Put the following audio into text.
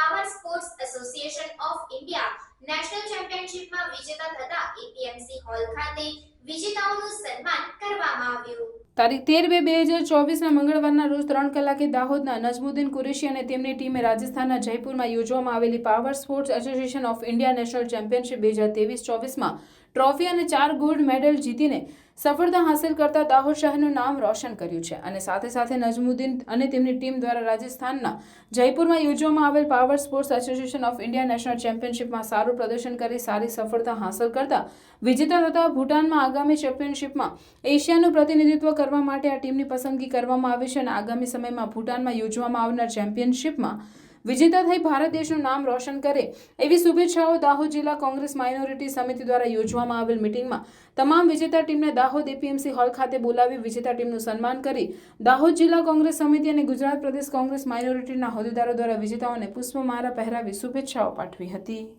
Power sports association of India national ચેમ્પિયનશિપમાં વિજેતા થતા APMC hall ખાતે વિજેતાઓનું સન્માન કરવામાં આવ્યું. તારીખ તેર બે બે હજાર ચોવીસના મંગળવારના રોજ ત્રણ કલાકે દાહોદના નજમુદ્દીન કુરેશી અને તેમની ટીમે રાજસ્થાનના જયપુરમાં યોજવામાં આવેલી power sports association of India national championship બે હજાર તેવીસ ચોવીસમાં ટ્રોફી અને ચાર ગોલ્ડ મેડલ જીતીને સફળતા હાંસલ કરતા દાહોદ શહેરનું નામ રોશન કર્યું છે. અને સાથે સાથે નજમુદ્દીન અને તેમની ટીમ દ્વારા રાજસ્થાનના જયપુરમાં યોજવામાં આવેલ power sports association of India national ચેમ્પિયનશિપમાં સારું પ્રદર્શન કરી સારી સફળતા હાંસલ કરતા વિજેતા થતા ભૂટાનમાં આગામી ચેમ્પિયનશિપમાં એશિયાનું પ્રતિનિધિત્વ કરવા માટે આ ટીમની પસંદગી કરવામાં આવી છે. અને આગામી સમયમાં ભૂટાનમાં યોજવામાં આવનાર ચેમ્પિયનશિપમાં વિજેતા થઈ ભારત દેશનું નામ રોશન કરે એવી શુભેચ્છાઓ દાહોદ જિલ્લા કોંગ્રેસ માઇનોરિટી સમિતિ દ્વારા યોજવામાં આવેલ મિટિંગમાં તમામ વિજેતા ટીમને દાહોદ એપીએમસી હોલ ખાતે બોલાવી વિજેતા ટીમનું સન્માન કરી દાહોદ જિલ્લા કોંગ્રેસ સમિતિ અને ગુજરાત પ્રદેશ કોંગ્રેસ માઇનોરિટીના હોદ્દેદારો દ્વારા વિજેતાઓને પુષ્પમાળા પહેરાવી શુભેચ્છાઓ પાઠવી હતી.